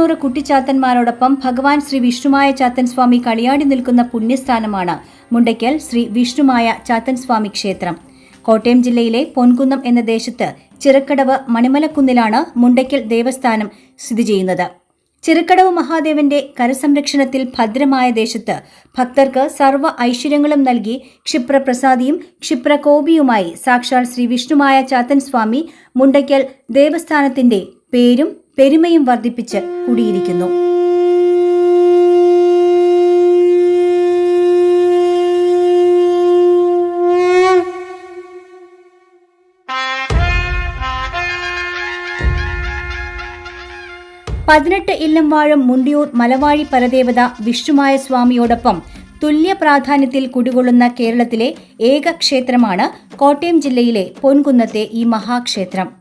തൊണ്ണൂറ് കുട്ടിച്ചാത്തന്മാരോടൊപ്പം ഭഗവാൻ ശ്രീ വിഷ്ണുമായ ചാത്തൻ സ്വാമി കളിയാടി നിൽക്കുന്ന പുണ്യസ്ഥാനമാണ് മുണ്ടയ്ക്കൽ ശ്രീ വിഷ്ണുമായ ചാത്തൻ സ്വാമി ക്ഷേത്രം. കോട്ടയം ജില്ലയിലെ പൊൻകുന്നം എന്ന ദേശത്ത് ചിറക്കടവ് മണിമലക്കുന്നിലാണ് മുണ്ടയ്ക്കൽ ദേവസ്ഥാനം സ്ഥിതി ചെയ്യുന്നത്. ചിറക്കടവ് മഹാദേവന്റെ കരസംരക്ഷണത്തിൽ ഭദ്രമായ ദേശത്ത് ഭക്തർക്ക് സർവ ഐശ്വര്യങ്ങളും നൽകി ക്ഷിപ്രപ്രസാദിയും ക്ഷിപ്രകോപിയുമായി സാക്ഷാൽ ശ്രീ വിഷ്ണുമായ ചാത്തൻ സ്വാമി മുണ്ടയ്ക്കൽ ദേവസ്ഥാനത്തിന്റെ പേരും പെരുമയും വർദ്ധിപ്പിച്ച് കുടിയിരിക്കുന്നു. പതിനെട്ട് ഇല്ലം വാഴം മുണ്ടിയൂർ മലവാഴി പരദേവത വിഷ്ണുമായ സ്വാമിയോടൊപ്പം തുല്യ പ്രാധാന്യത്തിൽ കുടികൊള്ളുന്ന കേരളത്തിലെ ഏക ക്ഷേത്രമാണ് കോട്ടയം ജില്ലയിലെ പൊൻകുന്നത്തെ ഈ മഹാക്ഷേത്രം.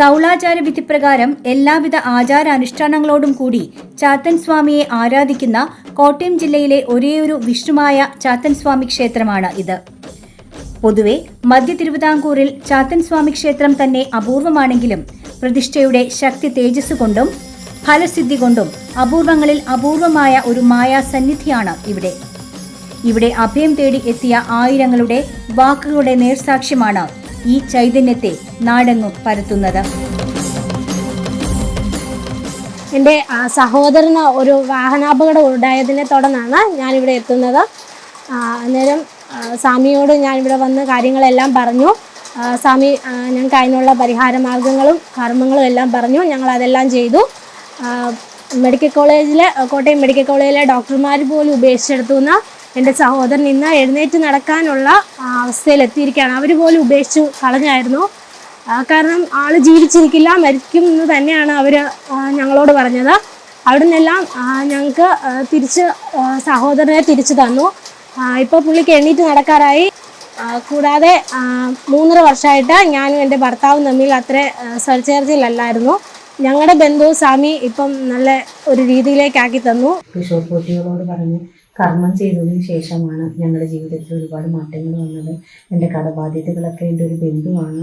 കൗളാചാര വിധിപ്രകാരം എല്ലാവിധ ആചാരാനുഷ്ഠാനങ്ങളോടും കൂടി ചാത്തൻ സ്വാമിയെ ആരാധിക്കുന്ന കോട്ടയം ജില്ലയിലെ ഒരേയൊരു വിഷ്ണുമായ ചാത്തൻ സ്വാമി ക്ഷേത്രമാണ് ഇത്. പൊതുവെ മധ്യ തിരുവിതാംകൂറിൽ ചാത്തൻ സ്വാമി ക്ഷേത്രം തന്നെ അപൂർവമാണെങ്കിലും പ്രതിഷ്ഠയുടെ ശക്തി തേജസ് കൊണ്ടും ഫലസിദ്ധി കൊണ്ടും അപൂർവങ്ങളിൽ അപൂർവമായ ഒരു മായാ സന്നിധിയാണ് ഇവിടെ. ഇവിടെ അഭയം തേടി എത്തിയ ആയിരങ്ങളുടെ വാക്കുകളുടെ നേർസാക്ഷ്യമാണ് ഈ ചൈതന്യത്തെ നാടെങ്ങും പരത്തുന്നത്? എന്റെ സഹോദരന് ഒരു വാഹനാപകടം ഉണ്ടായതിനെ തുടർന്നാണ് ഞാനിവിടെ എത്തുന്നത്. അന്നേരം സ്വാമിയോട് ഞാനിവിടെ വന്ന് കാര്യങ്ങളെല്ലാം പറഞ്ഞു. സ്വാമി ഞങ്ങൾക്ക് അതിനുള്ള പരിഹാര മാർഗങ്ങളും കർമ്മങ്ങളും എല്ലാം പറഞ്ഞു. ഞങ്ങൾ അതെല്ലാം ചെയ്തു മെഡിക്കൽ കോളേജിലെ കോട്ടയം മെഡിക്കൽ കോളേജിലെ ഡോക്ടർമാർ പോലും ഉപേക്ഷിച്ചെടുത്തുന്ന എന്റെ സഹോദരൻ ഇന്ന് എഴുന്നേറ്റ് നടക്കാനുള്ള അവസ്ഥയിലെത്തിയിരിക്കുകയാണ്. അവർ പോലും ഉപേക്ഷിച്ചു കളഞ്ഞായിരുന്നു. കാരണം ആൾ ജീവിച്ചിരിക്കില്ല മരിക്കും എന്ന് തന്നെയാണ് അവർ ഞങ്ങളോട് പറഞ്ഞത്. അവിടെ നിന്നെല്ലാം ഞങ്ങൾക്ക് തിരിച്ച് സഹോദരനെ തിരിച്ചു തന്നു. ഇപ്പോൾ പുള്ളിക്ക് എണ്ണീറ്റ് നടക്കാറായി. കൂടാതെ മൂന്നര വർഷമായിട്ട് ഞാനും എന്റെ ഭർത്താവും തമ്മിൽ അത്ര സ്വരചേർച്ചയിലല്ലായിരുന്നു ഞങ്ങളുടെ ബന്ധു സ്വാമി ഇപ്പം നല്ല ഒരു രീതിയിലേക്കാക്കി തന്നു. പറഞ്ഞ് കർമ്മം ചെയ്തതിന് ശേഷമാണ് ഞങ്ങളുടെ ജീവിതത്തിൽ ഒരുപാട് മാറ്റങ്ങൾ വന്നത്. എന്റെ കടബാധ്യതകളൊക്കെ എന്റെ ഒരു ബന്ധുവാണ്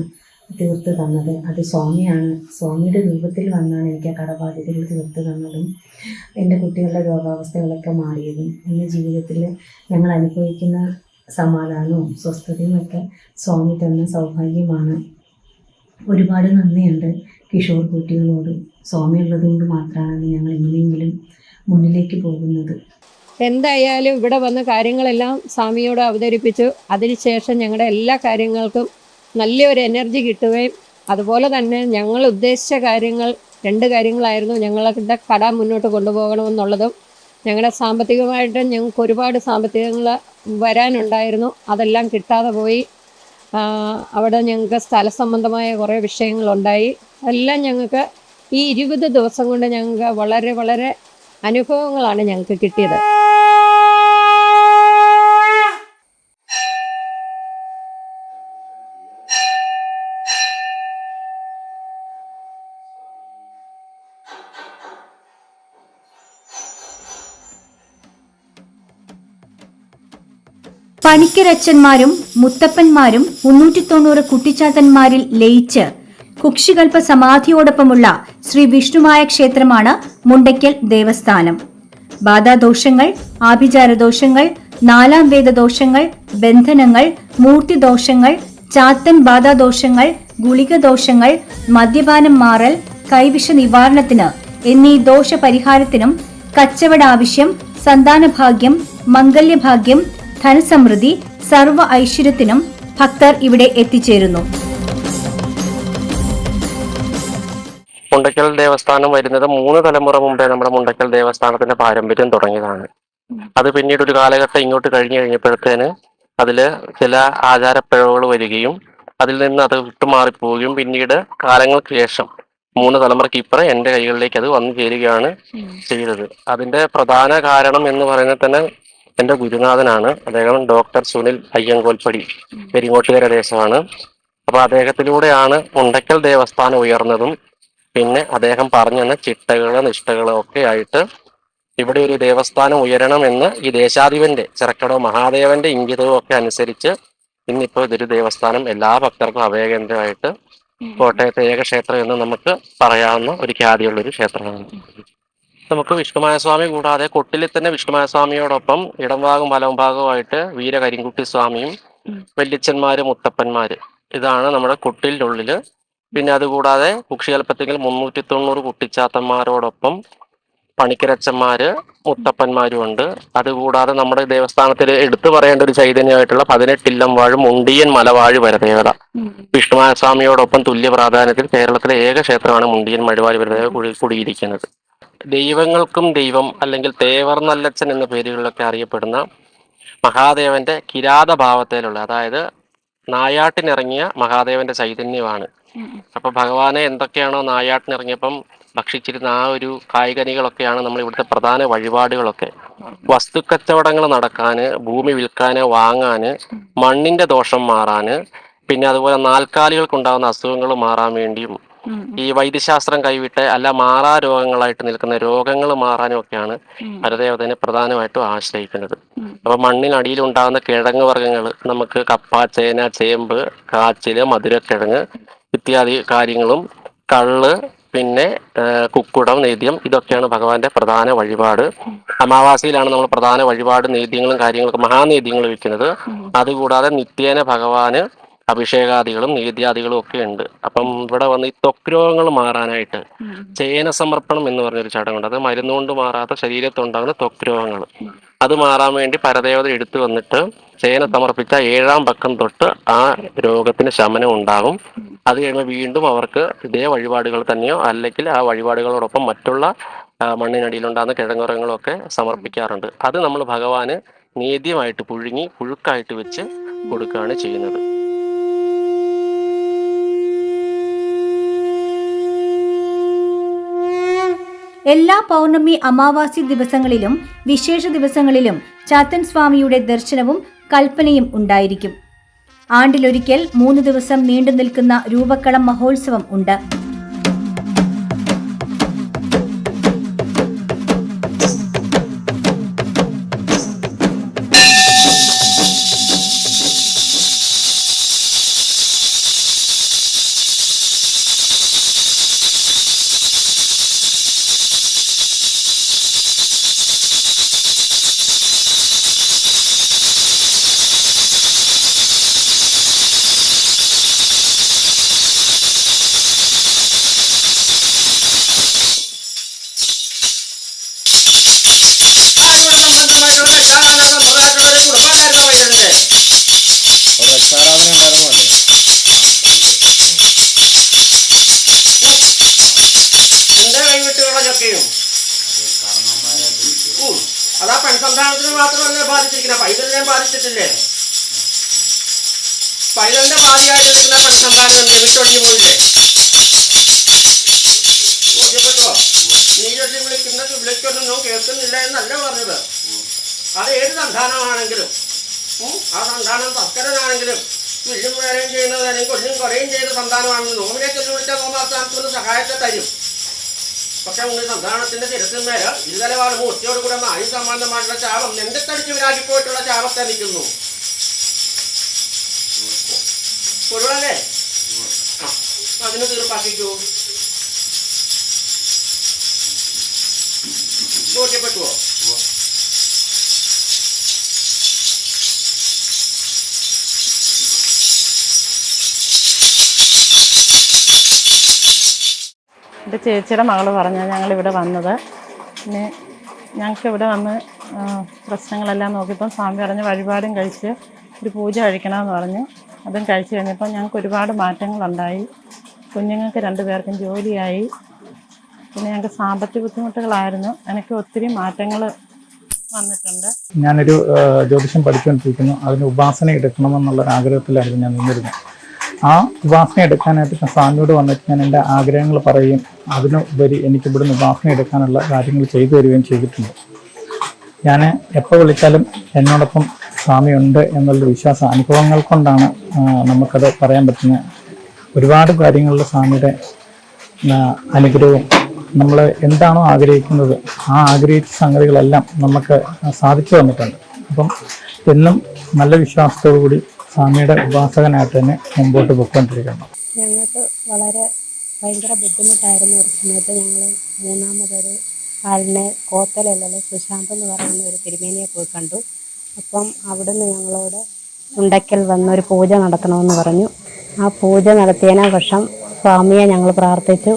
തീർത്ത് തന്നത്. അത് സ്വാമിയാണ്. സ്വാമിയുടെ രൂപത്തിൽ വന്നാണ് എനിക്ക് ആ കടബാധ്യതകൾ തീർത്ത് തന്നതും എന്റെ കുട്ടികളുടെ രോഗാവസ്ഥകളൊക്കെ മാറിയതും എന്റെ ജീവിതത്തിൽ ഞങ്ങൾ അനുഭവിക്കുന്ന സമാധാനവും സ്വസ്ഥതയും ഒക്കെ സ്വാമി തന്ന സൗഭാഗ്യമാണ്. ഒരുപാട് നന്ദിയുണ്ട് കിഷോർ കുട്ടികളോട്. സ്വാമി ഉള്ളതുകൊണ്ട് മാത്രമാണ് ഞങ്ങൾ എങ്ങനെയെങ്കിലും മുന്നിലേക്ക് പോകുന്നത്. എന്തായാലും ഇവിടെ വന്ന കാര്യങ്ങളെല്ലാം സ്വാമിയോട് അവതരിപ്പിച്ചു. അതിനുശേഷം ഞങ്ങളുടെ എല്ലാ കാര്യങ്ങൾക്കും നല്ലൊരു എനർജി കിട്ടുകയും അതുപോലെ തന്നെ ഞങ്ങൾ ഉദ്ദേശിച്ച കാര്യങ്ങൾ രണ്ട് കാര്യങ്ങളായിരുന്നു ഞങ്ങളുടെ കട മുന്നോട്ട് കൊണ്ടുപോകണമെന്നുള്ളതും. ഞങ്ങളുടെ സാമ്പത്തികമായിട്ട് ഞങ്ങൾക്ക് ഒരുപാട് സാമ്പത്തികങ്ങൾ വരാനുണ്ടായിരുന്നു. അതെല്ലാം കിട്ടാതെ പോയി. അവിടെ ഞങ്ങൾക്ക് സ്ഥല സംബന്ധമായ കുറേ വിഷയങ്ങളുണ്ടായി. എല്ലാം ഞങ്ങൾക്ക് ഈ ഇരുപത് ദിവസം കൊണ്ട് ഞങ്ങൾക്ക് വളരെ വളരെ അനുഭവങ്ങളാണ് ഞങ്ങൾക്ക് കിട്ടിയത്. പണിക്കരച്ചന്മാരും മുത്തപ്പന്മാരും മുന്നൂറ്റി തൊണ്ണൂറ് കുട്ടിച്ചാത്തന്മാരിൽ ലയിച്ച് കുക്ഷികൽപ്പ സമാധിയോടൊപ്പമുള്ള ശ്രീ വിഷ്ണുമായ ക്ഷേത്രമാണ് മുണ്ടയ്ക്കൽ ദേവസ്ഥാനം. ബാധാദോഷങ്ങൾ ആഭിചാരദോഷങ്ങൾ നാലാം വേദദോഷങ്ങൾ ബന്ധനങ്ങൾ മൂർത്തിദോഷങ്ങൾ ചാത്തൻ ബാധാദോഷങ്ങൾ ഗുളികദോഷങ്ങൾ മദ്യപാനം മാറൽ കൈവിഷ നിവാരണത്തിന് എന്നീ ദോഷപരിഹാരത്തിനും കച്ചവടാവശ്യം സന്താനഭാഗ്യം മംഗല്യഭാഗ്യം ധനസമൃദ്ധി സർവ ഐശ്വര്യത്തിനും ഭക്തർ ഇവിടെ എത്തിച്ചേരുന്നു. മുണ്ടക്കൽ ദേവസ്ഥാനം വരുന്നത് മൂന്ന് തലമുറ മുമ്പേ നമ്മുടെ മുണ്ടക്കൽ ദേവസ്ഥാനത്തിന്റെ പാരമ്പര്യം തുടങ്ങിയതാണ്. അത് പിന്നീട് ഒരു കാലഘട്ടം ഇങ്ങോട്ട് കഴിഞ്ഞു കഴിഞ്ഞപ്പോഴത്തേന് അതിൽ ചില ആചാരപ്പിഴവുകൾ വരികയും അതിൽ നിന്ന് അത് വിട്ടുമാറിപ്പോവുകയും പിന്നീട് കാലങ്ങൾക്ക് ശേഷം മൂന്ന് തലമുറയ്ക്ക് ഇപ്പുറം എന്റെ കൈകളിലേക്ക് അത് വന്നു ചേരുകയാണ് ചെയ്തത്. അതിന്റെ പ്രധാന കാരണം എന്ന് പറയുന്നത് തന്നെ എന്റെ ഗുരുനാഥനാണ്. അദ്ദേഹം ഡോക്ടർ സുനിൽ അയ്യങ്കോൽപ്പടി പെരിങ്ങോട്ടുകര ദേശമാണ്. അപ്പൊ അദ്ദേഹത്തിലൂടെയാണ് മുണ്ടക്കൽ ദേവസ്ഥാനം ഉയർന്നതും പിന്നെ അദ്ദേഹം പറഞ്ഞെന്ന ചിട്ടകൾ നിഷ്ഠകൾ ഒക്കെ ആയിട്ട് ഇവിടെ ഒരു ദേവസ്ഥാനം ഉയരണമെന്ന് ഈ ദേശാധിപന്റെ ചിറക്കടോ മഹാദേവന്റെ ഇംഗിതവും ഒക്കെ അനുസരിച്ച് ഇന്നിപ്പോ ഇതൊരു ദേവസ്ഥാനം എല്ലാ ഭക്തർക്കും അഭയകേന്ദ്രമായിട്ട് കോട്ടയത്തെ ഏക ക്ഷേത്രം എന്ന് നമുക്ക് പറയാവുന്ന ഒരു ഖ്യാതിയുള്ള ഒരു ക്ഷേത്രമാണ്. നമുക്ക് വിഷ്ണുമായ സ്വാമി കൂടാതെ കൊട്ടിലിൽ തന്നെ വിഷ്ണുമായ സ്വാമിയോടൊപ്പം ഇടംഭാഗം വലംഭാഗവുമായിട്ട് വീരകരിങ്കുട്ടി സ്വാമിയും വല്യച്ഛന്മാര് മുത്തപ്പന്മാര് ഇതാണ് നമ്മുടെ കൊട്ടിലിനുള്ളിൽ പിന്നെ അതുകൂടാതെ കുക്ഷികൽപ്പത്തിൽ മുന്നൂറ്റി തൊണ്ണൂറ് കുട്ടിച്ചാത്തന്മാരോടൊപ്പം പണിക്കരച്ചന്മാര് മുത്തപ്പന്മാരും ഉണ്ട് അതുകൂടാതെ നമ്മുടെ ദേവസ്ഥാനത്തിൽ എടുത്തു പറയേണ്ട ഒരു ചൈതന്യമായിട്ടുള്ള പതിനെട്ടില്ലം വാഴും മുണ്ടിയൻ മലവാഴി വരദേവത. വിഷ്ണുമാനസ്വാമിയോടൊപ്പം തുല്യ പ്രാധാന്യത്തിൽ കേരളത്തിലെ ഏക ക്ഷേത്രമാണ് മുണ്ടിയൻ മഴവാഴ് വരദേവ കുടി- കുടിയിരിക്കുന്നത്. ദൈവങ്ങൾക്കും ദൈവം അല്ലെങ്കിൽ തേവർ നല്ലച്ചൻ എന്ന പേരുകളിലൊക്കെ അറിയപ്പെടുന്ന മഹാദേവന്റെ കിരാത ഭാവത്തിലുള്ള അതായത് നായാട്ടിനിറങ്ങിയ മഹാദേവന്റെ ചൈതന്യമാണ് അപ്പൊ ഭഗവാനെ എന്തൊക്കെയാണോ നായാട്ടിനിറങ്ങിയപ്പം ഭക്ഷിച്ചിരുന്ന ആ ഒരു കായികനികളൊക്കെയാണ് നമ്മൾ ഇവിടുത്തെ പ്രധാന വഴിപാടുകളൊക്കെ. വസ്തുക്കച്ചവടങ്ങൾ നടക്കാന് ഭൂമി വിൽക്കാന് വാങ്ങാന് മണ്ണിന്റെ ദോഷം മാറാന് പിന്നെ അതുപോലെ നാൽക്കാലികൾക്കുണ്ടാകുന്ന അസുഖങ്ങൾ മാറാൻ വേണ്ടിയും ഈ വൈദ്യശാസ്ത്രം കൈവിട്ട് അല്ല മാറാ രോഗങ്ങളായിട്ട് നിൽക്കുന്ന രോഗങ്ങൾ മാറാനും ഒക്കെയാണ് ഹരദേവതനെ പ്രധാനമായിട്ടും ആശ്രയിക്കുന്നത്. അപ്പൊ മണ്ണിനടിയിൽ ഉണ്ടാകുന്ന കിഴങ്ങ് വർഗങ്ങൾ നമുക്ക് കപ്പ ചേന ചേമ്പ് കാച്ചിൽ മധുരക്കിഴങ്ങ് ഇത്യാദി കാര്യങ്ങളും കള്ള് പിന്നെ കുക്കുടം നേദ്യം ഇതൊക്കെയാണ് ഭഗവാന്റെ പ്രധാന വഴിപാട്. അമാവാസിയിലാണ് നമ്മൾ പ്രധാന വഴിപാട് നേദ്യങ്ങളും കാര്യങ്ങളും മഹാനേദ്യങ്ങൾ വെക്കുന്നത്. അതുകൂടാതെ നിത്യേന ഭഗവാന് അഭിഷേകാദികളും നേദ്യാദികളും ഒക്കെ ഉണ്ട്. അപ്പം ഇവിടെ വന്ന് ഈ ത്വക് രോഗങ്ങൾ മാറാനായിട്ട് ചേന സമർപ്പണം എന്ന് പറഞ്ഞൊരു ചടങ്ങുണ്ട്. അത് മരുന്നുകൊണ്ട് മാറാത്ത ശരീരത്തുണ്ടാകുന്ന ത്വക് രോഗങ്ങൾ. അത് മാറാൻ വേണ്ടി പരദേവത എടുത്തു വന്നിട്ട് ചേന സമർപ്പിച്ച ഏഴാം പക്കം തൊട്ട് ആ രോഗത്തിന് ശമനം ഉണ്ടാകും. അത് കഴിയുമ്പോൾ വീണ്ടും അവർക്ക് ഇതേ വഴിപാടുകൾ തന്നെയോ അല്ലെങ്കിൽ ആ വഴിപാടുകളോടൊപ്പം മറ്റുള്ള മണ്ണിനടിയിലുണ്ടാകുന്ന കിഴങ്ങുറങ്ങളും ഒക്കെ സമർപ്പിക്കാറുണ്ട്. അത് നമ്മൾ ഭഗവാന് നേദ്യമായിട്ട് പുഴുങ്ങി പുഴുക്കായിട്ട് വെച്ച് കൊടുക്കുകയാണ് ചെയ്യുന്നത്. എല്ലാ പൗർണമി അമാവാസി ദിവസങ്ങളിലും വിശേഷ ദിവസങ്ങളിലും ചാത്തൻ സ്വാമിയുടെ ദർശനവും കൽപ്പനയും ഉണ്ടായിരിക്കും. ആണ്ടിലൊരിക്കൽ മൂന്ന് ദിവസം നീണ്ടു നിൽക്കുന്ന രൂപക്കളം മഹോത്സവം ഉണ്ട്. മാത്രമല്ല ബാധിച്ചിരിക്കുന്നത്? പൈതലിനെ ബാധിച്ചിട്ടില്ലേ? പൈതലിന്റെ ബാധിയായിട്ട് നിൽക്കുന്ന എന്ത് വീട്ടൊഴിഞ്ഞു പോയില്ലേ ബോധ്യപ്പെട്ടോ? ചൊല്ലി വിളിക്കുന്നത് വിളിക്കൊന്നും കേൾക്കുന്നില്ല എന്നല്ല പറഞ്ഞത്. അത് ഏത് സന്താനമാണെങ്കിലും ആ സന്താനം തസ്കരനാണെങ്കിലും വില്ലും വേറെയും ചെയ്യുന്നത് അല്ലെങ്കിൽ കൊല്ലും കുറയും ചെയ്ത സന്താനമാണെന്ന് നോമിനെ ചൊല്ലി വിളിച്ച നോമാസ്ഥാനത്തിന് സഹായത്തെ തരും. പക്ഷെ ഉണ്ണി സന്താനത്തിന്റെ നേരെ ഇരുതലവാട് മൂർത്തിയോട് കൂടെ ആയു സംബന്ധമായിട്ടുള്ള ശാപം നെഞ്ചത്തടിച്ച് വിരാജിപ്പോയിട്ടുള്ള ശാപത്തെ നിൽക്കുന്നു. പൊരുളല്ലേ? അതിന് തീർപ്പാക്കിക്കൂ. ബോധ്യപ്പെട്ടുവോ? എന്റെ ചേച്ചിയുടെ മകൾ പറഞ്ഞാൽ ഞങ്ങളിവിടെ വന്നത്. പിന്നെ ഞങ്ങൾക്ക് ഇവിടെ വന്ന് പ്രശ്നങ്ങളെല്ലാം നോക്കിയപ്പം സ്വാമി പറഞ്ഞ് വഴിപാടും കഴിച്ച് ഒരു പൂജ കഴിക്കണമെന്ന് പറഞ്ഞു. അതും കഴിച്ച് കഴിഞ്ഞപ്പോൾ ഞങ്ങൾക്ക് ഒരുപാട് മാറ്റങ്ങളുണ്ടായി. കുഞ്ഞുങ്ങൾക്ക് രണ്ടുപേർക്കും ജോലിയായി. പിന്നെ ഞങ്ങൾക്ക് സാമ്പത്തിക ബുദ്ധിമുട്ടുകളായിരുന്നു. എനിക്ക് ഒത്തിരി മാറ്റങ്ങൾ വന്നിട്ടുണ്ട്. ഞാനൊരു ജ്യോതിഷം പഠിച്ചുകൊണ്ടിരിക്കുന്നു. അതിന് ഉപാസന എടുക്കണമെന്നുള്ളൊരു ആഗ്രഹത്തിലായിരുന്നു ഞാൻ നിന്നിരുന്നത്. ആ ഉപാസന എടുക്കാനായിട്ട് സ്വാമിയോട് വന്നിട്ട് ഞാൻ എന്റെ ആഗ്രഹങ്ങൾ പറയുകയും അതിനുപരി എനിക്ക് ഇവിടുന്ന് ഉപാസന എടുക്കാനുള്ള കാര്യങ്ങൾ ചെയ്തു തരികയും ചെയ്തിട്ടുണ്ട്. ഞാൻ എപ്പോൾ വിളിച്ചാലും എന്നോടൊപ്പം സ്വാമിയുണ്ട് എന്നുള്ള വിശ്വാസം അനുഭവങ്ങൾ കൊണ്ടാണ് നമുക്കത് പറയാൻ പറ്റുന്നത്. ഒരുപാട് കാര്യങ്ങളിൽ സ്വാമിയുടെ അനുഗ്രഹവും നമ്മൾ എന്താണോ ആഗ്രഹിക്കുന്നത് ആ ആഗ്രഹിച്ച സംഗതികളെല്ലാം നമുക്ക് സാധിച്ചു വന്നിട്ടുണ്ട് അപ്പം എന്നും നല്ല വിശ്വാസത്തോടു കൂടി സ്വാമിയുടെ ഉപാസകനായിട്ട് തന്നെ മുമ്പോട്ട് പോയിക്കൊണ്ടിരിക്കുന്നു. ഞങ്ങൾക്ക് വളരെ ഭയങ്കര ബുദ്ധിമുട്ടായിരുന്നു ഒരു സമയത്ത് ഞങ്ങൾ മൂന്നാമതൊരു ആളിനെ കോത്തലല്ലല്ലോ സുശാന്ത് എന്ന് പറയുന്ന ഒരു തിരുമേനിയെ പോയി കണ്ടു. അപ്പം അവിടുന്ന് ഞങ്ങളോട് ഉണ്ടയ്ക്കൽ വന്ന് ഒരു പൂജ നടത്തണമെന്ന് പറഞ്ഞു. ആ പൂജ നടത്തിയതിന വർഷം സ്വാമിയെ ഞങ്ങൾ പ്രാർത്ഥിച്ചു.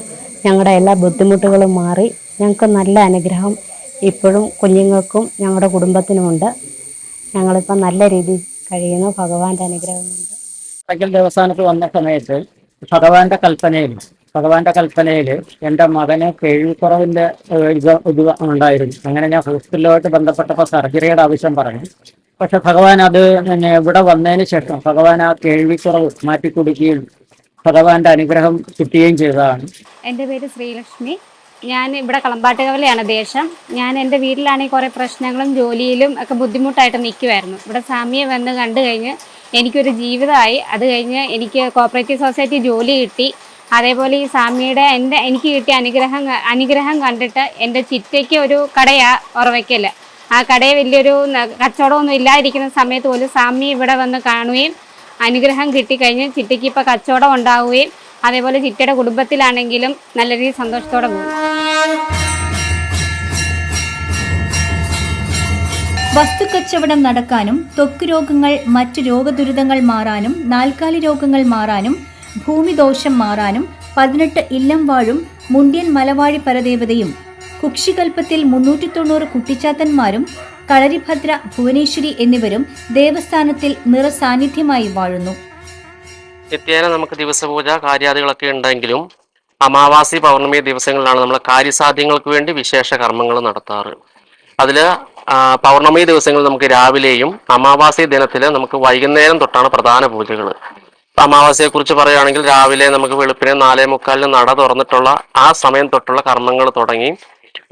ഞങ്ങളുടെ എല്ലാ ബുദ്ധിമുട്ടുകളും മാറി. ഞങ്ങൾക്ക് നല്ല അനുഗ്രഹം ഇപ്പോഴും കുഞ്ഞുങ്ങൾക്കും ഞങ്ങളുടെ കുടുംബത്തിനുമുണ്ട്. ഞങ്ങളിപ്പം നല്ല രീതിയിൽ കഴിയുന്നു. ഭഗവാന്റെ അനുഗ്രഹം അയ്യൽ ദേവസ്ഥാനത്ത് വന്ന സമയത്ത് ഭഗവാന്റെ കൽപ്പനയിൽ ഭഗവാന്റെ കൽപ്പനയിൽ എന്റെ മകന് കേൾവിക്കുറവിന്റെ ഇത് ഇത് ഉണ്ടായിരുന്നു. അങ്ങനെ ഞാൻ ഹോസ്പിറ്റലുമായിട്ട് ബന്ധപ്പെട്ടപ്പോൾ സർജറിയുടെ ആവശ്യം പറഞ്ഞു. പക്ഷെ ഭഗവാൻ അത് പിന്നെ ഇവിടെ വന്നതിന് ശേഷം ഭഗവാൻ ആ കേൾവിക്കുറവ് മാറ്റിക്കൊടുക്കുകയും ഭഗവാന്റെ അനുഗ്രഹം കിട്ടുകയും ചെയ്തതാണ്. എന്റെ പേര് ശ്രീലക്ഷ്മി. ഞാൻ ഇവിടെ കളമ്പാട്ടുകവലയാണ് ദേശം. ഞാൻ എന്റെ വീട്ടിലാണെങ്കിൽ കുറേ പ്രശ്നങ്ങളും ജോലിയിലും ഒക്കെ ബുദ്ധിമുട്ടായിട്ട് നിൽക്കുമായിരുന്നു ഇവിടെ സ്വാമിയെ വന്ന് കണ്ടു കഴിഞ്ഞ് എനിക്കൊരു ജീവിതമായി. അത് കഴിഞ്ഞ് എനിക്ക് കോപ്പറേറ്റീവ് സൊസൈറ്റി ജോലി കിട്ടി. അതേപോലെ ഈ സ്വാമിയുടെ എന്റെ എനിക്ക് കിട്ടിയ അനുഗ്രഹം അനുഗ്രഹം കണ്ടിട്ട് എന്റെ ചിറ്റയ്ക്ക് ഒരു കടയാ ഉറവയ്ക്കൽ ആ കടയെ വലിയൊരു കച്ചവടമൊന്നും ഇല്ലാതിരിക്കുന്ന സമയത്ത് പോലും സാമി ഇവിടെ വന്ന് കാണുകയും അനുഗ്രഹം കിട്ടിക്കഴിഞ്ഞ് ചിറ്റയ്ക്ക് ഇപ്പോൾ കച്ചവടം ഉണ്ടാവുകയും അതേപോലെ ചിറ്റയുടെ കുടുംബത്തിലാണെങ്കിലും നല്ല രീതിയിൽ സന്തോഷത്തോടെ പോകും. വസ്തുക്കച്ചവടം നടക്കാനും ത്വക്ക് രോഗങ്ങൾ മറ്റ് രോഗദുരിതങ്ങൾ മാറാനും നാൽക്കാലി രോഗങ്ങൾ മാറാനും ഭൂമിദോഷം മാറാനും പതിനെട്ട് ഇല്ലം വാഴും മുണ്ടിയൻ മലവാഴി പരദേവതയും കുക്ഷികൽപ്പത്തിൽ മുന്നൂറ്റി തൊണ്ണൂറ് കുട്ടിച്ചാത്തന്മാരും കളരിഭദ്ര ഭുവനേശ്വരി എന്നിവരും ദേവസ്ഥാനത്തിൽ നിറസാന്നിധ്യമായി വാഴുന്നു. നിത്യേന നമുക്ക് ദിവസപൂജ കാര്യാദികളൊക്കെ ഉണ്ടെങ്കിലും അമാവാസി പൗർണമി ദിവസങ്ങളിലാണ് നമ്മൾ കാര്യസാധ്യങ്ങൾക്ക് വേണ്ടി വിശേഷ കർമ്മങ്ങൾ നടത്താറ്. അതിൽ പൗർണമി ദിവസങ്ങളിൽ നമുക്ക് രാവിലെയും അമാവാസി ദിനത്തിൽ നമുക്ക് വൈകുന്നേരം തൊട്ടാണ് പ്രധാന പൂജകൾ അമാവാസിയെ കുറിച്ച് പറയുകയാണെങ്കിൽ രാവിലെ നമുക്ക് വെളുപ്പിനെ നാലേ മുക്കാലിന് നട തുറന്നിട്ടുള്ള ആ സമയം തൊട്ടുള്ള കർമ്മങ്ങൾ തുടങ്ങി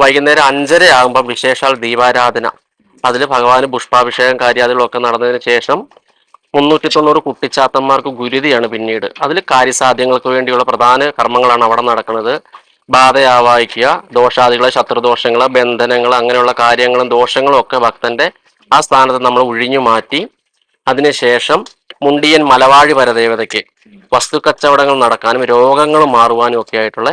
വൈകുന്നേരം അഞ്ചര ആകുമ്പോൾ വിശേഷാൽ ദീപാരാധന. അതിൽ ഭഗവാന് പുഷ്പാഭിഷേകം കാര്യാദികളൊക്കെ നടന്നതിന് ശേഷം മുന്നൂറ്റി തൊണ്ണൂറ് കുട്ടിച്ചാത്തന്മാർക്ക് ഗുരുതിയാണ് പിന്നീട്. അതിൽ കാര്യസാധ്യങ്ങൾക്ക് വേണ്ടിയുള്ള പ്രധാന കർമ്മങ്ങളാണ് അവിടെ നടക്കുന്നത്. ബാധയാവാഹിക്കുക ദോഷാദികളെ ശത്രുദോഷങ്ങൾ ബന്ധനങ്ങൾ അങ്ങനെയുള്ള കാര്യങ്ങളും ദോഷങ്ങളും ഒക്കെ ഭക്തന്റെ ആ സ്ഥാനത്ത് നമ്മൾ ഒഴിഞ്ഞു മാറ്റി. അതിനുശേഷം മുണ്ടിയൻ മലവാഴി പരദേവതയ്ക്ക് വസ്തുക്കച്ചവടങ്ങൾ നടക്കാനും രോഗങ്ങൾ മാറുവാനും ഒക്കെ ആയിട്ടുള്ള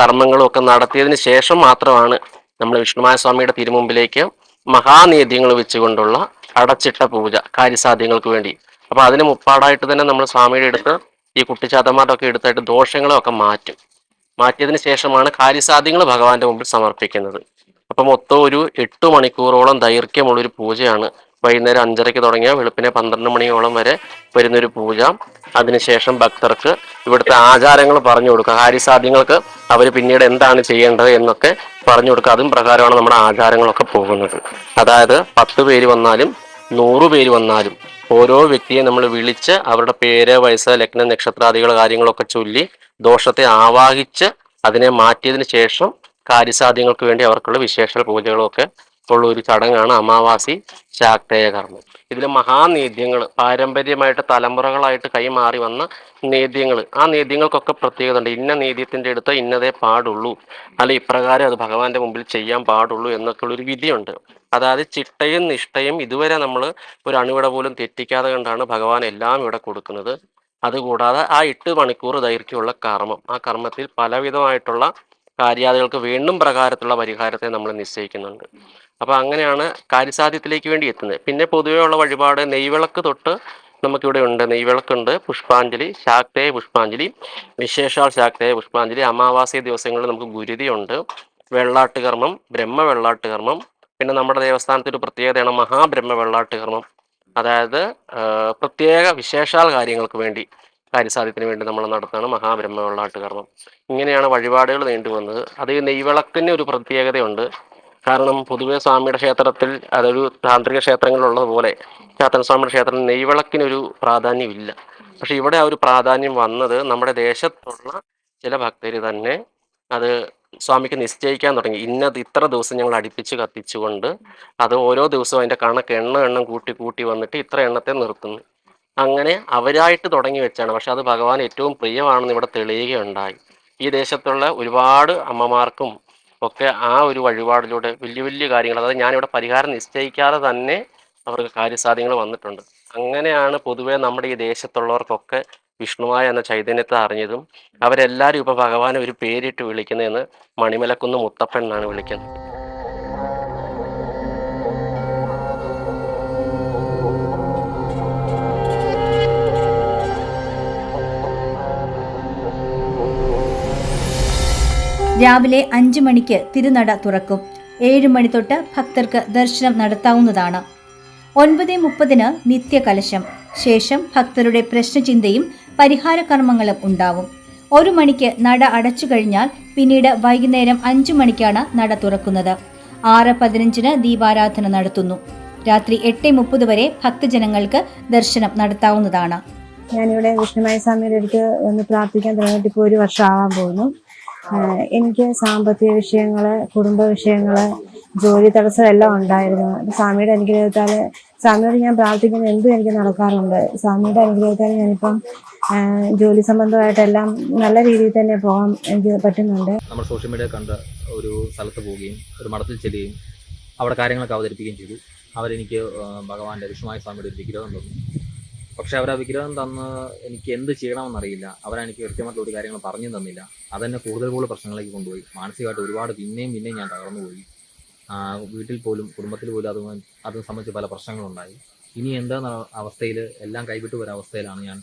കർമ്മങ്ങളും ഒക്കെ നടത്തിയതിന് ശേഷം മാത്രമാണ് നമ്മൾ വിഷ്ണുമായ സ്വാമിയുടെ തിരുമുമ്പിലേക്ക് മഹാനീതിങ്ങൾ വെച്ചുകൊണ്ടുള്ള അടച്ചിട്ട പൂജ കാര്യസാധ്യങ്ങൾക്ക് വേണ്ടി. അപ്പൊ അതിന് മുപ്പാടായിട്ട് തന്നെ നമ്മൾ സ്വാമിയുടെ അടുത്ത് ഈ കുട്ടിച്ചാത്തന്മാരുടെ ഒക്കെ എടുത്തായിട്ട് ദോഷങ്ങളൊക്കെ മാറ്റും. മാറ്റിയതിന് ശേഷമാണ് കാര്യസാധ്യങ്ങൾ ഭഗവാന്റെ മുമ്പിൽ സമർപ്പിക്കുന്നത്. അപ്പം മൊത്തം ഒരു എട്ട് മണിക്കൂറോളം ദൈർഘ്യമുള്ള ഒരു പൂജയാണ്. വൈകുന്നേരം അഞ്ചരയ്ക്ക് തുടങ്ങിയ വെളുപ്പിനെ പന്ത്രണ്ട് മണിയോളം വരെ വരുന്നൊരു പൂജ. അതിനുശേഷം ഭക്തർക്ക് ഇവിടുത്തെ ആചാരങ്ങൾ പറഞ്ഞു കൊടുക്കുക. കാര്യസാധ്യങ്ങൾക്ക് അവർ പിന്നീട് എന്താണ് ചെയ്യേണ്ടത് എന്നൊക്കെ പറഞ്ഞു കൊടുക്കുക. അതും പ്രകാരമാണ് നമ്മുടെ ആചാരങ്ങളൊക്കെ പോകുന്നത്. അതായത് പത്ത് പേര് വന്നാലും നൂറ് പേര് വന്നാലും ഓരോ വ്യക്തിയെ നമ്മൾ വിളിച്ച് അവരുടെ പേര് വയസ്സ് ലഗ്നം നക്ഷത്രാദികൾ കാര്യങ്ങളൊക്കെ ചൊല്ലി ദോഷത്തെ ആവാഹിച്ച് അതിനെ മാറ്റിയതിന് ശേഷം കാര്യസാധ്യങ്ങൾക്ക് വേണ്ടി അവർക്കുള്ള വിശേഷ പൂജകളൊക്കെ ഉള്ള ഒരു ചടങ്ങാണ് അമാവാസി ശാക്തേയ കർമ്മം. ഇതിൽ മഹാനേദ്യങ്ങൾ പാരമ്പര്യമായിട്ട് തലമുറകളായിട്ട് കൈമാറി വന്ന നേദ്യങ്ങൾ ആ നേദ്യങ്ങൾക്കൊക്കെ പ്രത്യേകത ഉണ്ട് ഇന്ന നേദ്യത്തിന്റെ അടുത്ത് ഇന്നതേ പാടുള്ളൂ. അല്ല ഇപ്രകാരം അത് ഭഗവാന്റെ മുമ്പിൽ ചെയ്യാൻ പാടുള്ളൂ എന്നൊക്കെ ഉള്ളൊരു വിധിയുണ്ട്. അതായത് ചിട്ടയും നിഷ്ഠയും ഇതുവരെ നമ്മൾ ഒരു അണുവിട പോലും തെറ്റിക്കാതെ കണ്ടാണ് ഭഗവാൻ എല്ലാം ഇവിടെ കൊടുക്കുന്നത്. അതുകൂടാതെ ആ എട്ട് മണിക്കൂർ ദൈർഘ്യമുള്ള കർമ്മം. ആ കർമ്മത്തിൽ പലവിധമായിട്ടുള്ള കാര്യാദികൾക്ക് വീണ്ടും പ്രകാരത്തുള്ള പരിഹാരത്തെ നമ്മൾ നിശ്ചയിക്കുന്നുണ്ട്. അപ്പോൾ അങ്ങനെയാണ് കാര്യസാധ്യത്തിലേക്ക് വേണ്ടി എത്തുന്നത്. പിന്നെ പൊതുവേ ഉള്ള വഴിപാട് നെയ്വിളക്ക് തൊട്ട് നമുക്കിവിടെ ഉണ്ട്. നെയ്വിളക്കുണ്ട് പുഷ്പാഞ്ജലി ശാക്തേയ പുഷ്പാഞ്ജലി വിശേഷാൽ ശാക്തേയ പുഷ്പാഞ്ജലി അമാവാസി ദിവസങ്ങളിൽ നമുക്ക് ഗുരുതിയുണ്ട് വെള്ളാട്ട് കർമ്മം ബ്രഹ്മ വെള്ളാട്ട് കർമ്മം പിന്നെ നമ്മുടെ ദേവസ്ഥാനത്ത് ഒരു പ്രത്യേകതയാണ് മഹാബ്രഹ്മ വെള്ളാട്ട് കർമ്മം അതായത് പ്രത്യേക വിശേഷാൽ കാര്യങ്ങൾക്ക് വേണ്ടി കാര്യസാധ്യത്തിന് വേണ്ടി നമ്മൾ നടത്തുന്നതാണ് മഹാബ്രഹ്മ വെള്ളാട്ട് കർമ്മം ഇങ്ങനെയാണ് വഴിപാടുകൾ നീണ്ടു വന്നത് അത് നെയ്വിളക്കിന് ഒരു പ്രത്യേകതയുണ്ട്. കാരണം പൊതുവേ സ്വാമിയുടെ ക്ഷേത്രത്തിൽ അതൊരു താന്ത്രിക ക്ഷേത്രങ്ങളിലുള്ളത് പോലെ ചാത്തൻ സ്വാമിയുടെ ക്ഷേത്രത്തിൽ നെയ്വിളക്കിനൊരു പ്രാധാന്യമില്ല. പക്ഷെ ഇവിടെ ആ ഒരു പ്രാധാന്യം വന്നത് നമ്മുടെ ദേശത്തുള്ള ചില ഭക്തർ തന്നെ അത് സ്വാമിക്ക് നിശ്ചയിക്കാൻ തുടങ്ങി. ഇന്നത് ഇത്ര ദിവസം ഞങ്ങൾ അടുപ്പിച്ച് കത്തിച്ചുകൊണ്ട് അത് ഓരോ ദിവസവും അതിന്റെ കണക്ക് എണ്ണ എണ്ണം കൂട്ടി കൂട്ടി വന്നിട്ട് ഇത്ര എണ്ണത്തെ നിർത്തുന്നു. അങ്ങനെ അവരായിട്ട് തുടങ്ങി വെച്ചാണ്. പക്ഷെ അത് ഭഗവാൻ ഏറ്റവും പ്രിയമാണെന്ന് ഇവിടെ തെളിയുകയുണ്ടായി. ഈ ദേശത്തുള്ള ഒരുപാട് അമ്മമാർക്കും ഒക്കെ ആ ഒരു വഴിപാടിലൂടെ വലിയ വലിയ കാര്യങ്ങൾ അതായത് ഞാനിവിടെ പരിഹാരം നിശ്ചയിക്കാതെ തന്നെ അവർക്ക് കാര്യസാധ്യങ്ങൾ വന്നിട്ടുണ്ട്. അങ്ങനെയാണ് പൊതുവേ നമ്മുടെ ഈ ദേശത്തുള്ളവർക്കൊക്കെ വിഷ്ണുവായ എന്ന ചൈതന്യത്തെ അറിഞ്ഞതും അവരെല്ലാവരും ഇപ്പോൾ ഭഗവാനെ ഒരു പേരിട്ട് വിളിക്കുന്നതെന്ന് മണിമലക്കുന്ന് മുത്തപ്പൻ എന്നാണ് വിളിക്കുന്നത്. രാവിലെ അഞ്ചു മണിക്ക് തിരുനട തുറക്കും. ഏഴ് മണി തൊട്ട് ഭക്തർക്ക് ദർശനം നടത്താവുന്നതാണ്. ഒൻപത് മുപ്പതിന് നിത്യകലശം. ശേഷം ഭക്തരുടെ പ്രശ്നചിന്തയും പരിഹാര കർമ്മങ്ങളും ഉണ്ടാവും. ഒരു മണിക്ക് നട അടച്ചു കഴിഞ്ഞാൽ പിന്നീട് വൈകുന്നേരം അഞ്ചു മണിക്കാണ് നട തുറക്കുന്നത്. ആറ് പതിനഞ്ചിന് ദീപാരാധന നടത്തുന്നു. രാത്രി എട്ട് മുപ്പത് വരെ ഭക്തജനങ്ങൾക്ക് ദർശനം നടത്താവുന്നതാണ്. ഞാനിവിടെ വിഷ്ണുമായ സ്വാമിയുടെ അടുത്ത് ഒന്ന് പ്രാർത്ഥിക്കാൻ തുടങ്ങിയിട്ട് ഇപ്പോൾ ഒരു വർഷം ആവാൻ പോകുന്നു. എനിക്ക് സാമ്പത്തിക വിഷയങ്ങൾ കുടുംബ വിഷയങ്ങൾ ജോലി തടസ്സം എല്ലാം ഉണ്ടായിരുന്നു. സ്വാമിയുടെ അനുഗ്രഹത്താൽ സ്വാമിയോട് ഞാൻ പ്രാർത്ഥിക്കുന്ന എന്തും എനിക്ക് നടക്കാറുണ്ട്. സ്വാമിയുടെ അനുഗ്രഹത്താൽ ഞാനിപ്പം ജോലി സംബന്ധമായിട്ടെല്ലാം നല്ല രീതിയിൽ തന്നെ പോകാൻ എനിക്ക് പറ്റുന്നുണ്ട്. നമ്മൾ സോഷ്യൽ മീഡിയ കണ്ട് ഒരു സ്ഥലത്ത് പോവുകയും ഒരു മഠത്തിൽ ചെല്ലുകയും അവിടെ കാര്യങ്ങളൊക്കെ അവതരിപ്പിക്കുകയും ചെയ്തു. അവരെനിക്ക് ഭഗവാന്റെ വിഷ്ണുമായ സ്വാമിയുടെ ഒരു വിഗ്രഹം തന്നു. പക്ഷെ അവർ ആ വിഗ്രഹം തന്ന് എനിക്ക് എന്ത് ചെയ്യണമെന്നറിയില്ല. അവരെനിക്ക് കൃത്യമായിട്ടുള്ള ഒരു കാര്യങ്ങൾ പറഞ്ഞു തന്നില്ല. അതെന്നെ കൂടുതൽ കൂടുതൽ പ്രശ്നങ്ങളിലേക്ക് കൊണ്ടുപോയി. മാനസികമായിട്ട് ഒരുപാട് പിന്നെയും പിന്നെയും ഞാൻ തകർന്നു പോയി വീട്ടിൽ പോലും കുടുംബത്തിൽ പോലും അത് അത് സംബന്ധിച്ച് പല പ്രശ്നങ്ങളുണ്ടായി. ഇനി എന്താണെന്ന അവസ്ഥയിൽ എല്ലാം കൈവിട്ടു വരുന്ന അവസ്ഥയിലാണ് ഞാൻ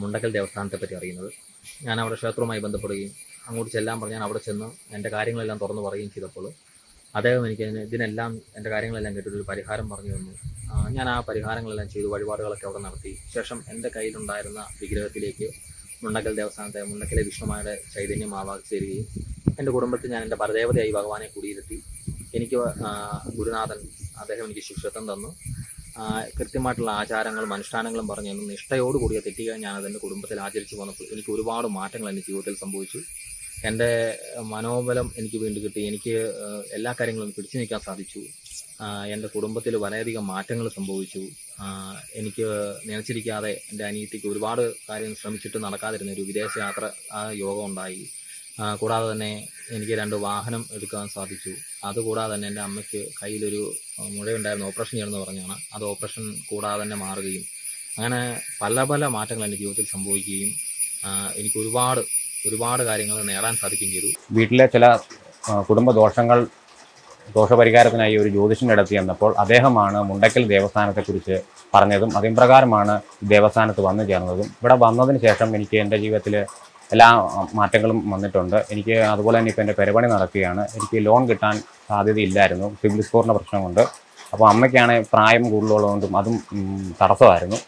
മുണ്ടക്കൽ ദേവസ്ഥാനത്തെ പറ്റി അറിയുന്നത്. ഞാൻ അവിടെ ക്ഷേത്രവുമായി ബന്ധപ്പെടുകയും അങ്ങോട്ട് ചെല്ലാൻ പറഞ്ഞാൽ അവിടെ ചെന്ന് എന്റെ കാര്യങ്ങളെല്ലാം തുറന്നു പറയുകയും ചെയ്തപ്പോൾ അദ്ദേഹം എനിക്ക് ഇതിന് ഇതിനെല്ലാം എന്റെ കാര്യങ്ങളെല്ലാം കേട്ടിട്ട് ഒരു പരിഹാരം പറഞ്ഞു തന്നു. ഞാൻ ആ പരിഹാരങ്ങളെല്ലാം ചെയ്തു വഴിപാടുകളൊക്കെ അവിടെ നടത്തി. ശേഷം എന്റെ കയ്യിലുണ്ടായിരുന്ന വിഗ്രഹത്തിലേക്ക് മുണ്ടക്കൽ ദേവസ്ഥാനത്തെ മുണ്ടക്കലെ വിഷ്ണുമായുടെ ചൈതന്യം ആവാഹിച്ചു തരികയും എന്റെ കുടുംബത്തിൽ ഞാൻ എന്റെ പരദേവതയായി ഭഗവാനെ കുടിയിരുത്തി. എനിക്ക് ഗുരുനാഥൻ അദ്ദേഹം എനിക്ക് ശിഷ്യത്വം തന്നു. കൃത്യമായിട്ടുള്ള ആചാരങ്ങളും അനുഷ്ഠാനങ്ങളും പറഞ്ഞു തന്നു. നിഷ്ഠയോടുകൂടിയ തെറ്റുകൾ ഞാൻ അതെന്റെ കുടുംബത്തിൽ ആചരിച്ചു വന്നപ്പോൾ എനിക്ക് ഒരുപാട് മാറ്റങ്ങൾ എന്റെ ജീവിതത്തിൽ സംഭവിച്ചു. എന്റെ മനോബലം എനിക്ക് വീണ്ടും കിട്ടി. എനിക്ക് എല്ലാ കാര്യങ്ങളും പിടിച്ചു നിൽക്കാൻ സാധിച്ചു. എന്റെ കുടുംബത്തിൽ വളരെയധികം മാറ്റങ്ങൾ സംഭവിച്ചു. എനിക്ക് നിലച്ചിരിക്കാതെ എന്റെ അനിയത്തിക്ക് ഒരുപാട് കാര്യം ശ്രമിച്ചിട്ട് നടക്കാതിരുന്ന ഒരു വിദേശ യാത്ര യോഗം ഉണ്ടായി. കൂടാതെ തന്നെ എനിക്ക് രണ്ട് വാഹനം എടുക്കാൻ സാധിച്ചു. അതുകൂടാതെ തന്നെ എന്റെ അമ്മയ്ക്ക് കയ്യിലൊരു മുഴയുണ്ടായിരുന്നു ഓപ്പറേഷൻ ചെയ്യണമെന്ന് പറഞ്ഞാണ്. അത് ഓപ്പറേഷൻ കൂടാതെ തന്നെ മാറുകയും അങ്ങനെ പല പല മാറ്റങ്ങൾ എന്റെ ജീവിതത്തിൽ സംഭവിക്കുകയും എനിക്ക് ഒരുപാട് ഒരുപാട് കാര്യങ്ങൾ നേടാൻ സാധിക്കുകയും ചെയ്തു. വീട്ടിലെ ചില കുടുംബ ദോഷങ്ങൾ ദോഷപരിഹാരത്തിനായി ഒരു ജ്യോതിഷൻ നടത്തി ചെന്നപ്പോൾ അദ്ദേഹമാണ് മുണ്ടക്കൽ ദേവസ്ഥാനത്തെക്കുറിച്ച് പറഞ്ഞതും അതിൻ പ്രകാരമാണ് ദേവസ്ഥാനത്ത് വന്നു ചേർന്നതും. ഇവിടെ വന്നതിന് ശേഷം എനിക്ക് എന്റെ ജീവിതത്തിൽ എല്ലാ മാറ്റങ്ങളും വന്നിട്ടുണ്ട്. എനിക്ക് അതുപോലെ തന്നെ ഇപ്പോൾ എന്റെ പരിപാടി നടക്കുകയാണ്. എനിക്ക് ലോൺ കിട്ടാൻ സാധ്യതയില്ലായിരുന്നു. സിവിൽ സ്കോറിന്റെ പ്രശ്നം അപ്പോൾ അമ്മയ്ക്കാണ് പ്രായം കൂടുതലുള്ളതുകൊണ്ടും അതും തടസ്സമായിരുന്നു.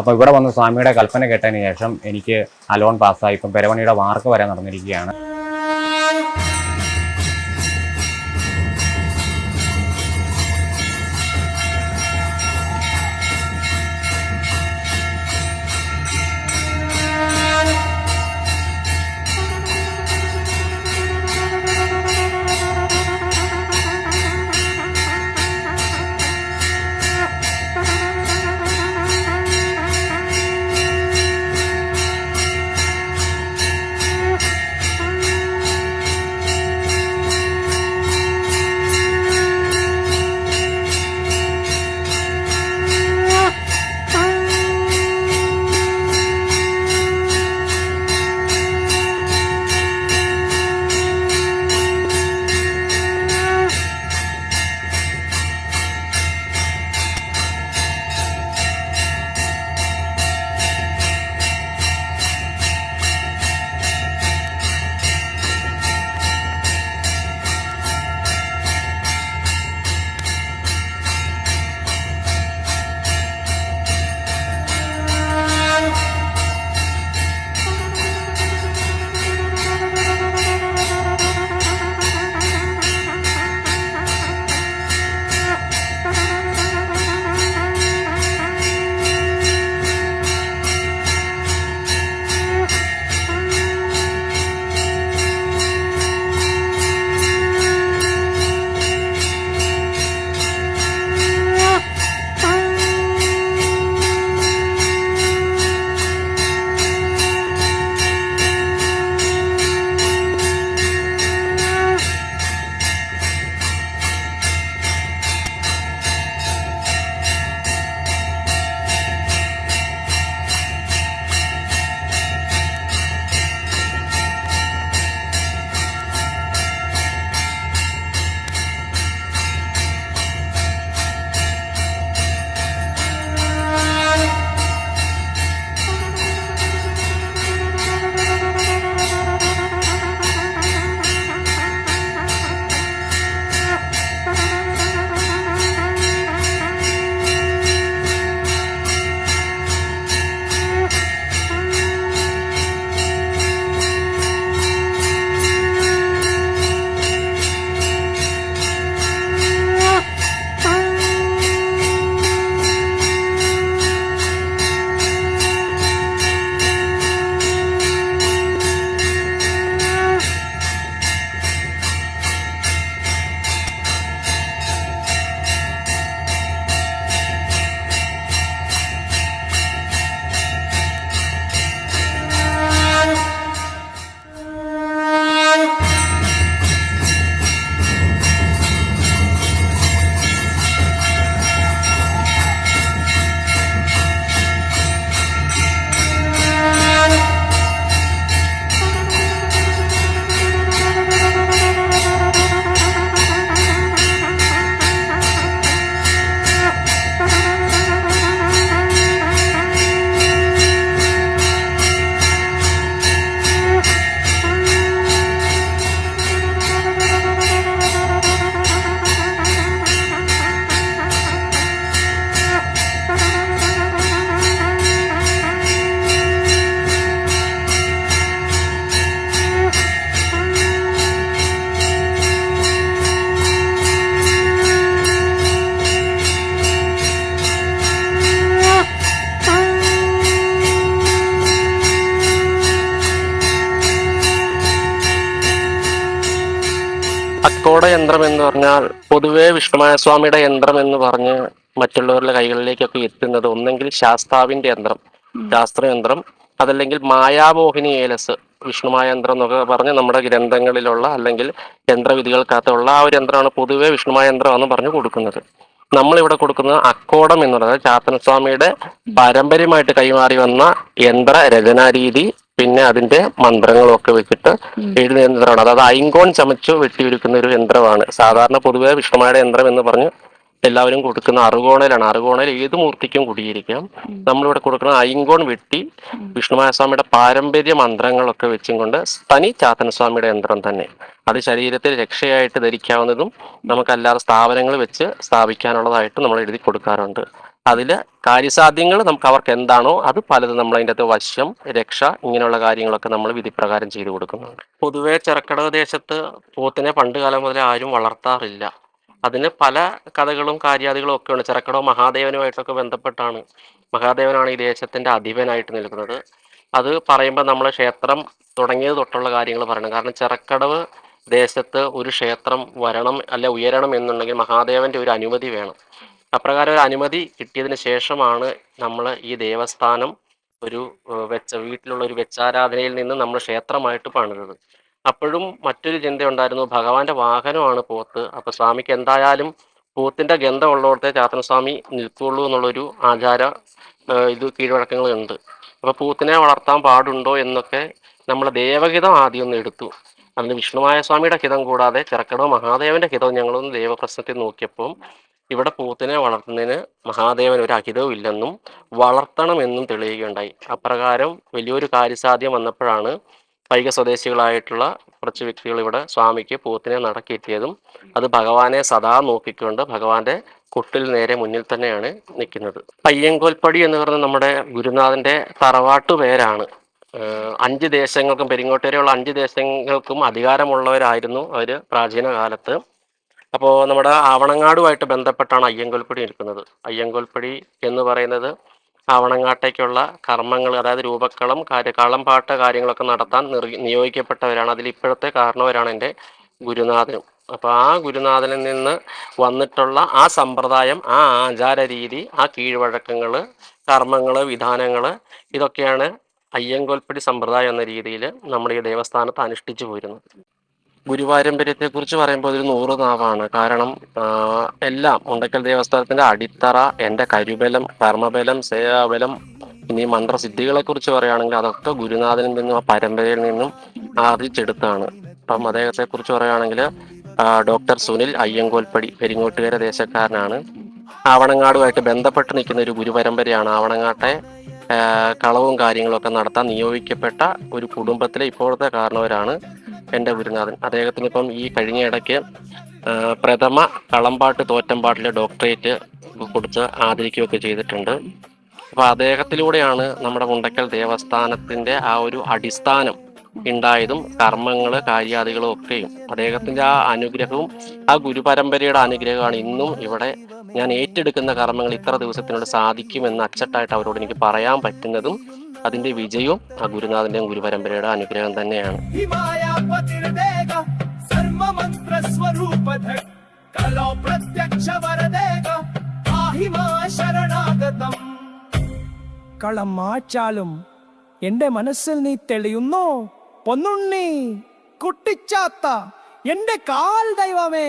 അപ്പോൾ ഇവിടെ വന്ന സ്വാമിയുടെ കൽപ്പന കേട്ടതിന് ശേഷം എനിക്ക് ആ ലോൺ പാസ്സായി. ഇപ്പം പെരവണിയുടെ വാർക്ക് വരെ നടന്നിരിക്കുകയാണ്. അക്കോട യന്ത്രം എന്ന് പറഞ്ഞാൽ പൊതുവെ വിഷ്ണുമായ സ്വാമിയുടെ യന്ത്രം എന്ന് പറഞ്ഞ് മറ്റുള്ളവരുടെ കൈകളിലേക്കൊക്കെ എത്തുന്നത് ഒന്നെങ്കിൽ ശാസ്താവിന്റെ യന്ത്രം ശാസ്ത്രയന്ത്രം. അതല്ലെങ്കിൽ മായാമോഹിനി ഏലസ് വിഷ്ണുമായ യന്ത്രം എന്നൊക്കെ പറഞ്ഞ് നമ്മുടെ ഗ്രന്ഥങ്ങളിലുള്ള അല്ലെങ്കിൽ യന്ത്രവിധികൾക്കകത്തുള്ള ആ ഒരു യന്ത്രമാണ് പൊതുവെ വിഷ്ണുമായ യന്ത്രം എന്ന് പറഞ്ഞു കൊടുക്കുന്നത്. നമ്മളിവിടെ കൊടുക്കുന്നത് അക്കോടം എന്ന് പറയുന്നത് ചാത്തനസ്വാമിയുടെ പാരമ്പര്യമായിട്ട് കൈമാറി വന്ന യന്ത്ര രചനാ രീതി പിന്നെ അതിന്റെ മന്ത്രങ്ങളും ഒക്കെ വെച്ചിട്ട് എഴുതുന്ന യന്ത്രമാണ്. അതായത് ഐങ്കോൺ ചമച്ചു വെട്ടിയൊരുക്കുന്ന ഒരു യന്ത്രമാണ്. സാധാരണ പൊതുവെ വിഷ്ണുമായുടെ യന്ത്രം എന്ന് പറഞ്ഞ് എല്ലാവരും കൊടുക്കുന്ന അറുകോണയിലാണ്. അറുകോണയിൽ ഏത് മൂർത്തിക്കും കുടിയിരിക്കാം. നമ്മളിവിടെ കൊടുക്കുന്ന ഐങ്കോൺ വെട്ടി വിഷ്ണുമായ സ്വാമിയുടെ പാരമ്പര്യ മന്ത്രങ്ങളൊക്കെ വെച്ചും കൊണ്ട് തനി ചാത്തനസ്വാമിയുടെ യന്ത്രം തന്നെ. അത് ശരീരത്തിൽ രക്ഷയായിട്ട് ധരിക്കാവുന്നതും നമുക്കല്ലാതെ സ്ഥാപനങ്ങൾ വെച്ച് സ്ഥാപിക്കാനുള്ളതായിട്ട് നമ്മൾ എഴുതി കൊടുക്കാറുണ്ട്. അതിൽ കാര്യസാധ്യങ്ങൾ നമുക്ക് അവർക്ക് എന്താണോ അത് പലതും നമ്മൾ അതിന്റെ അകത്ത് വശം രക്ഷ ഇങ്ങനെയുള്ള കാര്യങ്ങളൊക്കെ നമ്മൾ വിധിപ്രകാരം ചെയ്തു കൊടുക്കുന്നുണ്ട്. പൊതുവെ ചെറുക്കടക ദേശത്ത് പോത്തിനെ പണ്ട് കാലം മുതലേ ആരും വളർത്താറില്ല. അതിന് പല കഥകളും കാര്യാദികളും ഒക്കെയാണ് ചെറുക്കടോ മഹാദേവനുമായിട്ടൊക്കെ ബന്ധപ്പെട്ടാണ്. മഹാദേവനാണ് ഈ ദേശത്തിന്റെ അധിപനായിട്ട് നിൽക്കുന്നത്. അത് പറയുമ്പോൾ നമ്മൾ ക്ഷേത്രം തുടങ്ങിയത് തൊട്ടുള്ള കാര്യങ്ങൾ പറയണം. കാരണം ചെറക്കടവ് ദേശത്ത് ഒരു ക്ഷേത്രം വരണം അല്ലെ ഉയരണം എന്നുണ്ടെങ്കിൽ മഹാദേവന്റെ ഒരു അനുമതി വേണം. അപ്രകാരം ഒരു അനുമതി കിട്ടിയതിന് ശേഷമാണ് നമ്മൾ ഈ ദേവസ്ഥാനം ഒരു വെച്ച വീട്ടിലുള്ള ഒരു വെച്ചാരാധനയിൽ നിന്ന് നമ്മൾ ക്ഷേത്രമായിട്ട് പണിതത്. അപ്പോഴും മറ്റൊരു ചിന്തയുണ്ടായിരുന്നു. ഭഗവാന്റെ വാഹനമാണ് പോത്ത്. അപ്പൊ സ്വാമിക്ക് എന്തായാലും പോത്തിന്റെ ഗന്ധം ഉള്ളിടത്തെ ചാത്തനസ്വാമി നിൽക്കുള്ളൂ എന്നുള്ളൊരു ആചാര ഇത് കീഴ്വഴക്കങ്ങളുണ്ട്. അപ്പൊ പൂത്തിനെ വളർത്താൻ പാടുണ്ടോ എന്നൊക്കെ നമ്മൾ ദേവഹിതം ആദ്യം ഒന്ന് എടുത്തു. അതിന് വിഷ്ണുമായ സ്വാമിയുടെ ഹിതം കൂടാതെ ചെറുക്കടവ് മഹാദേവന്റെ ഹിതം ഞങ്ങളൊന്ന് ദേവപ്രശ്നത്തിൽ നോക്കിയപ്പോൾ ഇവിടെ പൂത്തിനെ വളർത്തുന്നതിന് മഹാദേവൻ ഒരു അഹിതവും ഇല്ലെന്നും വളർത്തണമെന്നും തെളിയുകയുണ്ടായി. അപ്രകാരം വലിയൊരു കാര്യസാധ്യം വന്നപ്പോഴാണ് വൈക സ്വദേശികളായിട്ടുള്ള കുറച്ച് വ്യക്തികൾ ഇവിടെ സ്വാമിക്ക് പൂത്തിനെ നടക്കിയെത്തിയതും അത് ഭഗവാനെ സദാ നോക്കിക്കൊണ്ട് ഭഗവാന്റെ കുട്ടിൽ നേരെ മുന്നിൽ തന്നെയാണ് നിൽക്കുന്നത്. പയ്യങ്കോൽപ്പടി എന്ന് പറയുന്നത് നമ്മുടെ ഗുരുനാഥന്റെ തറവാട്ടു പേരാണ്. അഞ്ച് ദേശങ്ങൾക്കും പെരിങ്ങോട്ടേരെയുള്ള അഞ്ച് ദേശങ്ങൾക്കും അധികാരമുള്ളവരായിരുന്നു അവർ പ്രാചീന കാലത്ത്. അപ്പോൾ നമ്മുടെ ആവണങ്ങാടുമായിട്ട് ബന്ധപ്പെട്ടാണ് അയ്യങ്കോൽപ്പടി നിൽക്കുന്നത്. അയ്യങ്കോൽപ്പടി എന്ന് പറയുന്നത് ആവണങ്ങാട്ടേക്കുള്ള കർമ്മങ്ങൾ അതായത് രൂപക്കളം കാര്യ കളംപാട്ട് കാര്യങ്ങളൊക്കെ നടത്താൻ നിയോഗിക്കപ്പെട്ടവരാണ്. അതിൽ ഇപ്പോഴത്തെ കാരണവരാണ് എന്റെ ഗുരുനാഥനും. അപ്പോൾ ആ ഗുരുനാഥനിൽ നിന്ന് വന്നിട്ടുള്ള ആ സമ്പ്രദായം ആ ആചാര രീതി ആ കീഴ്വഴക്കങ്ങൾ കർമ്മങ്ങൾ വിധാനങ്ങൾ ഇതൊക്കെയാണ് അയ്യങ്കോൽപ്പടി സമ്പ്രദായം എന്ന രീതിയിൽ നമ്മുടെ ഈ ദേവസ്ഥാനത്ത് അനുഷ്ഠിച്ചു പോരുന്നത്. ഗുരുപാരമ്പര്യത്തെക്കുറിച്ച് പറയുമ്പോൾ ഒരു നൂറ് നാവാണ്. കാരണം എല്ലാം മുണ്ടക്കൽ ദേവസ്ഥാനത്തിന്റെ അടിത്തറ എന്റെ കരുബലം കർമ്മബലം സേവാബലം ഇനി മന്ത്രസിദ്ധികളെ കുറിച്ച് പറയുകയാണെങ്കിൽ അതൊക്കെ ഗുരുനാഥനിൽ നിന്നും ആ പരമ്പരയിൽ നിന്നും ആർജിച്ചെടുത്താണ്. അപ്പം അദ്ദേഹത്തെ കുറിച്ച് പറയുകയാണെങ്കിൽ ഡോക്ടർ സുനിൽ അയ്യങ്കോൽപ്പടി പെരിങ്ങോട്ടുകര ദേശക്കാരനാണ്. ആവണങ്ങാടുമായിട്ട് ബന്ധപ്പെട്ട് നിൽക്കുന്ന ഒരു ഗുരുപരമ്പരയാണ് ആവണങ്ങാട്ടെ. കളവും കാര്യങ്ങളൊക്കെ നടത്താൻ നിയോഗിക്കപ്പെട്ട ഒരു കുടുംബത്തിലെ ഇപ്പോഴത്തെ കാരണവരാണ് എന്റെ ഗുരുനാഥൻ. അദ്ദേഹത്തിന് ഇപ്പം ഈ കഴിഞ്ഞ ഇടയ്ക്ക് പ്രഥമ കളമ്പാട്ട് തോറ്റമ്പാട്ടിലെ ഡോക്ടറേറ്റ് കൊടുത്ത് ആദരിക്കുകയൊക്കെ ചെയ്തിട്ടുണ്ട്. അപ്പോൾ അദ്ദേഹത്തിലൂടെയാണ് നമ്മുടെ മുണ്ടക്കൽ ദേവസ്ഥാനത്തിന്റെ ആ ഒരു അടിസ്ഥാനം ഉണ്ടായതും കർമ്മങ്ങൾ കാര്യാദികളും ഒക്കെയും. അദ്ദേഹത്തിന്റെ ആ അനുഗ്രഹവും ആ ഗുരുപരമ്പരയുടെ അനുഗ്രഹമാണ് ഇന്നും ഇവിടെ ഞാൻ ഏറ്റെടുക്കുന്ന കർമ്മങ്ങൾ ഇത്ര ദിവസത്തിനോട് സാധിക്കുമെന്ന് അച്ചട്ടായിട്ട് അവരോട് എനിക്ക് പറയാൻ പറ്റുന്നതും അതിന്റെ വിജയവും ആ ഗുരുനാഥന്റെയും ഗുരുപരമ്പരയുടെ അനുഗ്രഹം തന്നെയാണ്. കളം മാച്ചാലും എന്റെ മനസ്സിൽ നീ തെളിയുന്നോ? പൊന്നുണ്ണി കുട്ടിച്ചാത്ത എന്റെ കാൽ ദൈവമേ.